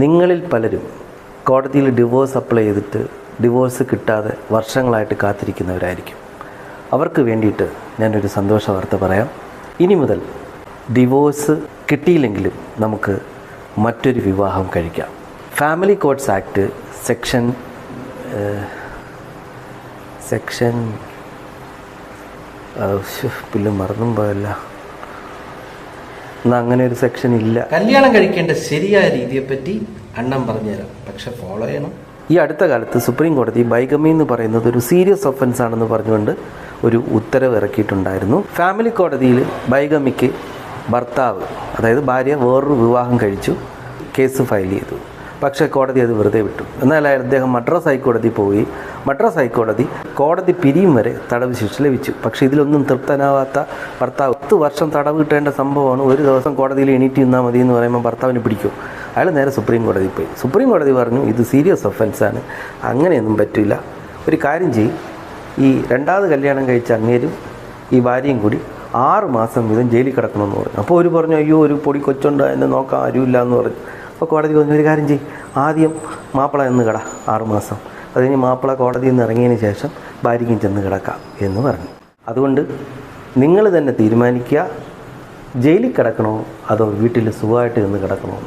നിങ്ങളിൽ പലരും കോടതിയിൽ ഡിവോഴ്സ് അപ്ലൈ ചെയ്തിട്ട് ഡിവോഴ്സ് കിട്ടാതെ വർഷങ്ങളായിട്ട് കാത്തിരിക്കുന്നവരായിരിക്കും. അവർക്ക് വേണ്ടിയിട്ട് ഞാനൊരു സന്തോഷ വാർത്ത പറയാം. ഇനി മുതൽ ഡിവോഴ്സ് കിട്ടിയില്ലെങ്കിലും നമുക്ക് മറ്റൊരു വിവാഹം കഴിക്കാം. Family codes act section section പുല്ലും മറന്നും പോയല്ല. അങ്ങനെ ഒരു സെക്ഷൻ ഇല്ല. കല്യാണം കഴിക്കേണ്ട ശരിയായ രീതിയെ പറ്റി അണ്ണൻ പറഞ്ഞുതരാം. പക്ഷെ ഫോളോ ചെയ്യണം. ഈ അടുത്ത കാലത്ത് സുപ്രീം കോടതി ബൈഗമി എന്ന് പറയുന്നത് ഒരു സീരിയസ് ഒഫൻസ് ആണെന്ന് പറഞ്ഞുകൊണ്ട് ഒരു ഉത്തരവ് ഇറക്കിയിട്ടുണ്ടായിരുന്നു. ഫാമിലി കോടതിയിൽ ബൈഗമിക്ക് ഭർത്താവ് അതായത് ഭാര്യ വേറൊരു വിവാഹം കഴിച്ചു കേസ് ഫയൽ ചെയ്തു. പക്ഷേ കോടതി അത് വെറുതെ വിട്ടു. എന്നാൽ അദ്ദേഹം മദ്രാസ് ഹൈക്കോടതി പോയി മദ്രാസ് ഹൈക്കോടതി കോടതി പിരിയും വരെ തടവ് ശിക്ഷ ലഭിച്ചു. പക്ഷേ ഇതിലൊന്നും തൃപ്തനാവാത്ത ഭർത്താവ് പത്ത് വർഷം തടവ് കിട്ടേണ്ട സംഭവമാണ്. ഒരു ദിവസം കോടതിയിൽ എണീറ്റ് നിന്നാൽ മതി എന്ന് പറയുമ്പോൾ ഭർത്താവിന് പിടിക്കും. അയാൾ നേരെ സുപ്രീം കോടതി പോയി. സുപ്രീം കോടതി പറഞ്ഞു ഇത് സീരിയസ് ഒഫൻസാണ് അങ്ങനെയൊന്നും പറ്റില്ല ഒരു കാര്യം ചെയ്യും. ഈ രണ്ടാമത് കല്യാണം കഴിച്ച അങ്ങേരും ഈ ഭാര്യയും കൂടി ആറ് മാസം വീതം ജയിലിൽ കിടക്കണമെന്ന് പറഞ്ഞു. അപ്പോൾ ഒരു പറഞ്ഞു അയ്യോ ഒരു പൊടി കൊച്ചുണ്ട്? എന്നെ നോക്കാൻ ആരുമില്ല എന്ന് പറഞ്ഞു. അപ്പോൾ കോടതി പറഞ്ഞു ഒരു കാര്യം ചെയ്യും. ആദ്യം മാപ്പിള എന്ന് കട. ആറ് മാസം. അത് മാപ്പിള കോടതിയിൽ നിന്ന് ഇറങ്ങിയതിന് ശേഷം ഭാര്യയ്ക്കും ചെന്ന് കിടക്കാം എന്ന് പറഞ്ഞു. അതുകൊണ്ട് നിങ്ങൾ തന്നെ തീരുമാനിക്കുക. ജയിലിൽ കിടക്കണോ? അതോ വീട്ടിൽ സുഖമായിട്ട് നിന്ന് കിടക്കണോ?